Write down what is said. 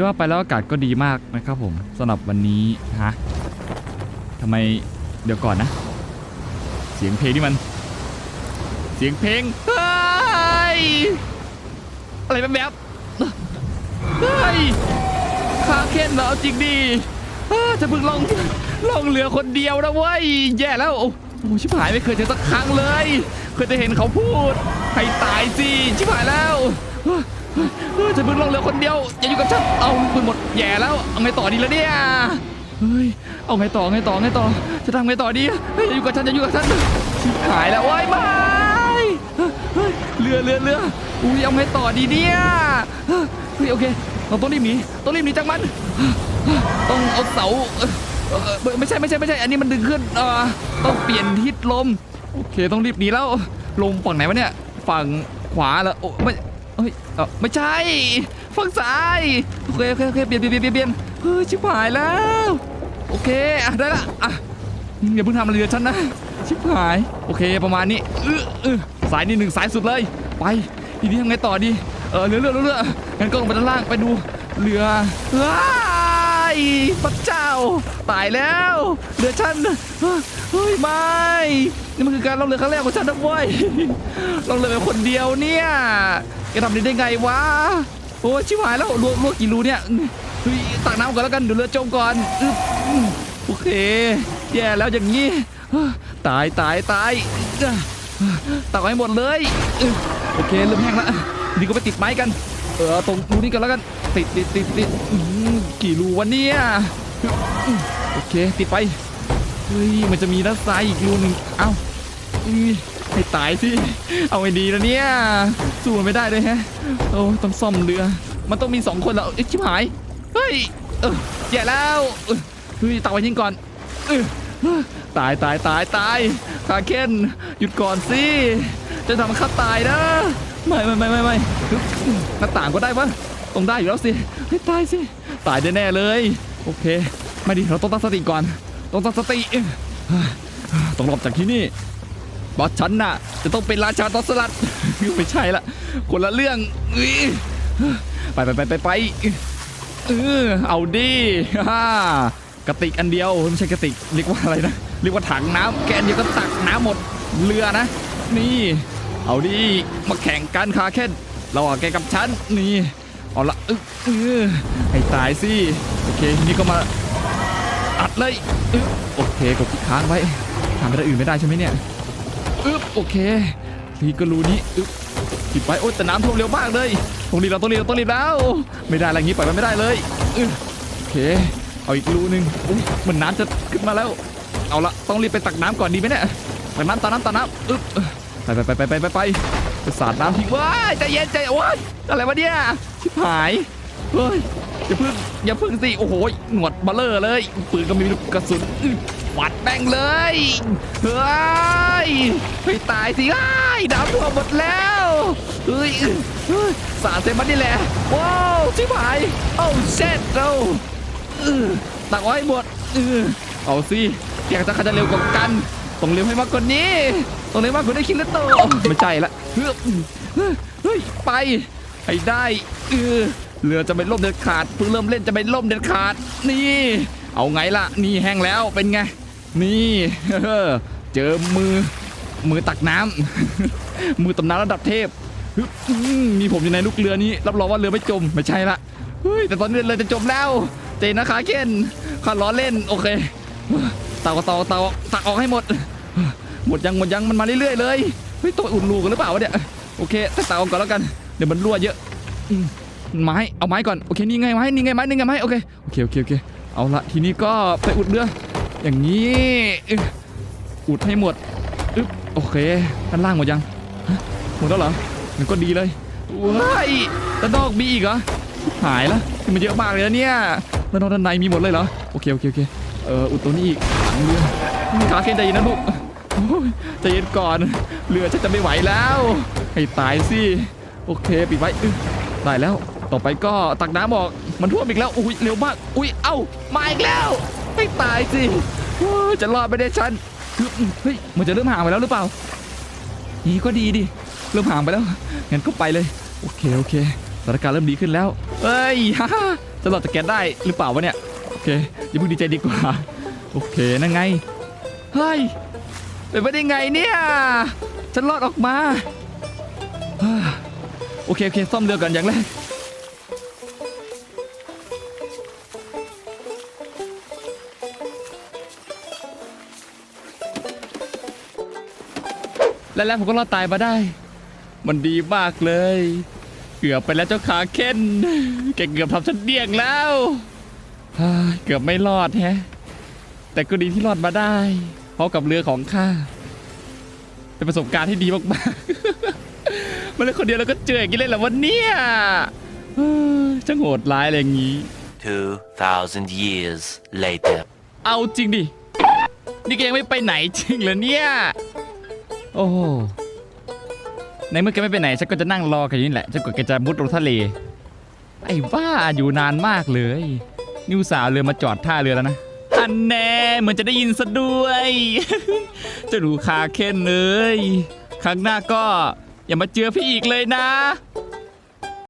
จะว่าไปแล้วอากาศก็ดีมากนะครับผมสำหรับวันนี้ฮะทำไมเดี๋ยวก่อนนะ เสียงเพลงนี่มัน เสียงเพลงเฮ้ยอะไรแบบแบบเฮ้ยคาเคนเหรอจริงดิเอ้อจะเพิ่งลงลงเรือคนเดียวนะเว้ยแย่แล้วโอ้โหชิบหายไม่เคยเจอสักครั้งเลย เคยจะเห็นเขาพูดให้ตายสิชิบหายแล้ว เฮ้ยเฮ้ยจะเพิ่งลงเรือคนเดียวอย่าอยู่กับฉันเอาปืนหมดแย่แล้วเอาไงต่อดีล้วเนี่ยเฮ้ยเอาไงต่อไงต่อไงต่อจะทำไงต่อดียอย่าอยู่กับฉันอย่าอยู่กับฉันชิบหายแล้วโอ้ยไม่เฮ้ยเรือเรือเรืออุ้ยเอาไงต่อดีเนี่ยเฮ้ยโอเคเราต้องรีบหนีต้องรีบหนีจากมันต้องเอาเสาเออไม่ใช่ไม่ใช่ไม่ใช่ อันนี้มันดึงขึ้นเออต้องเปลี่ยนทิศลม โอเคต้องรีบหนีแล้วลมฝั่งไหนวะเนี่ย ฝั่งขวาเหรอโอ้ไม่ เฮ้ยเออไม่ใช่ฝั่งซ้ายโอเคโอเคโอเคเปลี่ยนเปลี่ยนเปลี่ยนเปลี่ยนเฮ้ยชิบหายแล้ว โอเคอะได้ละอะอย่าเพิ่งทำอะไรเรือฉันนะชิบหายโอเคประมาณนี้เออเออสายนี่หนึ่งสายสุดเลย ไปทีนี้ทำไงต่อดีเออเรือเรือเรือเรืองั้นก็ลงไปด้านล่างไปดูเรือว้ายพระเจ้าตายแล้วเรือฉันเฮ้ยไม่ นี่มันคือการล่องเรือครั้งแรกของฉันนะเว้ยล่องเรือเป็นคนเดียวเนี่ยแกทำได้ได้ไงวะโอ้ชิบหายแล้วลวกลวกกี่รูเนี่ยตักน้ำก่อนแล้วกันเดี๋ยวเรือจมก่อนอึบโอเค แย่แล้วอย่างนี้ ตายตายตายตักไว้หมดเลย โอเคเริ่มแห้งแล้วดีก็ไปติดไม้กัน เออตรงรูนี้กันแล้วกัน ติดติดติดติดกี่รูวะเนี่ย โอเค ติดไป เฮ้ยมันจะมีด้านซ้ายอีกรูหนึ่งเอ้าให้ตายสิเอาไงดีนะเนี่ยสู้มันไม่ได้เลยฮะโอ้ต้องซ่อมเรือ มันต้องมีสองคนแล้วเอ้ชิบหายเฮ้ยเออแย่แล้วเออเฮ้ยตักไว้ยิงก่อนเออเอตายตายตายตายคาเคนหยุดก่อนสิจะทำมันข้าตายนะไม่ไม่ไม่ไม่ไม่หน้าต่างก็ได้ปะต้องได้อยู่แล้วสิเฮ้ตายสิตายแน่เลย โอเคไม่ดีเราต้องตั้งสติก่อน ต้องตั้งสติต้องหลบจากที่นี่บอสฉันน่ะ จะต้องเป็นราชาตอสลัดไม่ใช่ละคนละเรื่องไปไปไปไปไปเออเอาดิฮ่ากระติกอันเดียวไม่ใช่กระติกเรียกว่าอะไรนะเรียกว่าถังน้ำแกนเดียวก็ตักน้ำหมดเรือนะ นี่ เอาดิมาแข่งกันคาแค่ระหว่างแกกับฉันนี่เอาละเออให้ตายสิโอเคทีนี่ก็มา อัดเลยอือโอเคกดที่ค้างไว้ทำอะไรอื่นไม่ได้ใช่ไหมเนี่ยอึ๊โอเคทีก็รูนี้อึ๊บปิดไว้โอ้แต่น้ำท่วมเร็วมากเลยต้องรีบแล้วต้องรีบต้องรีบแล้ว ไม่ได้อะไรงี้ปล่อยมันไม่ได้เลยอึ๊โอเค เอาอีกรูนึงอุ้ยมันน้ำจะขึ้นมาแล้ว เอาละต้องรีบไปตักน้ำก่อนดีไหมเนี่ยไปน้ำตากน้ำตากน้ำอึ๊บไปไปไปไปไปไปไปสาดน้ำทิ้งว้าใจเย็นใจโอ้ยอะไรวะเนี่ยชิบหายเฮ้ย อย่าพึ่งอย่าพึ่งสิโอ้โหหนวดเบลเลอร์เลยปืนก็มีลูกกระสุนอึ๊บฟัดแม่งเลยเฮ้ยให้ตายสิไอ้ยน้ำท่วหมดแล้วเฮ้ยสาเซมันนี่แหละว้าวชิบหายโอ้เช็ดเราตักไว้ให้หมดเอาสิอยากจะขันจะเร็วกว่ากันต้องเร็วให้มากกว่านี้ต้องเร็วมากกว่านี้คิดแล้วโตไม่ใช่ละเฮ้ยเฮ้ยไปให้ได้เออ เรือจะไม่ล่มเด็ดขาดเพิ่งเริ่มเล่นจะไม่ล่มเด็ดขาด นี่ เอาไงล่ะ นี่แห้งแล้วเป็นไง นี่เจอมือมือตักน้ำมือตำน้ำระดับเทพมีผมอยู่ในลูกเรือนี้รับรองว่าเรือไม่จมไม่ใช่ละเฮ้ยแต่ตอนนี้เรือจะจมแล้วเจนนะคะเคนข้าล้อเล่นโอเคเต่าเต่าเต่าตักออกให้หมด หมดยังหมดยังมันมาเรื่อยๆเลยเฮ้ยตัวอุ่นลูกันหรือเปล่าวะเนี่ยโอเคแต่ตักออกก่อนแล้วกันเดี๋ยวมันรั่วเยอะอื ไม้เอาไม้ก่อนโอเคนี่ไงไม้นี่ไงไม้นี่ไงไม้โอเคโอเคโอเคโอเคเอาละทีนี้ก็ไปอุดเรืออย่างนี้อุดให้หมดอึ๊บโอเคด้านล่างหมดยังหมดแล้วเหรอมันก็ดีเลยว้ายด้านนอกมีอีกเหรอหายแล้วคือมันเยอะมากเลยนะเนี่ยด้านนอกด้านในมีหมดเลยเหรอโอเคโอเคโอเคเอออุดตรงนี้อีกขังเรือขาเคนใจเย็นนะลูกใจเย็นก่อนเรือฉันจะไม่ไหวแล้ว ให้ตายสิโอเคปิดไว้ได้แล้ว ต่อไปก็ตักน้ำออกมันท่วมอีกแล้วอุ้ยเร็วมากอุ้ยเอ้ามาอีกแล้วให้ตายสิจะรอดไม่ได้ฉันเฮ้ยมันจะเริ่มห่างไปแล้วหรือเปล่านี่ก็ดีดิเริ่มห่างไปแล้วงั้นก็ไปเลยโอเคโอเคสถานการณ์เริ่มดีขึ้นแล้วเฮ้ยฮ่าจะรอดจากแกได้หรือเปล่าวะเนี่ยโอเคอย่าเพิ่งดีใจดีกว่าโอเคนั่นไงเฮ้ยเป็นไปได้ไงเนี่ยฉันรอดออกมาโอเคโอเคซ่อมเรือก่อนอย่างแรก และแล้วผมก็รอดตายมาได้ มันดีมากเลย เกือบไปแล้วเจ้าขาเค้นแกเกือบทำฉันเดี่ยงแล้วฮ่าเกือบไม่รอดแฮะ แต่ก็ดีที่รอดมาได้เพราะกับเรือของข้าเป็นประสบการณ์ที่ดีมากๆมาเล่นคนเดียวแล้วก็เจออย่างนี้เลยเหรอวันนี้ช่างโหดร้ายอะไรอย่างนี้ 2,000 years later. เอาจริงดิ นี่แกยังไม่ไปไหนจริงเหรอเนี่ยโอ้ในเมื่อแกไม่ไปไหนฉันก็จะนั่งรอแค่นี้แหละจนกว่าแกจะมุดลงทะเล ไอ้บ้าอยู่นานมากเลย นิวสาวเรือมาจอดท่าเรือแล้วนะอันแน่เหมือนจะได้ยินซะด้วยเจะดูคาเค้นเลย ครั้งหน้าก็อย่ามาเจอพี่อีกเลยนะ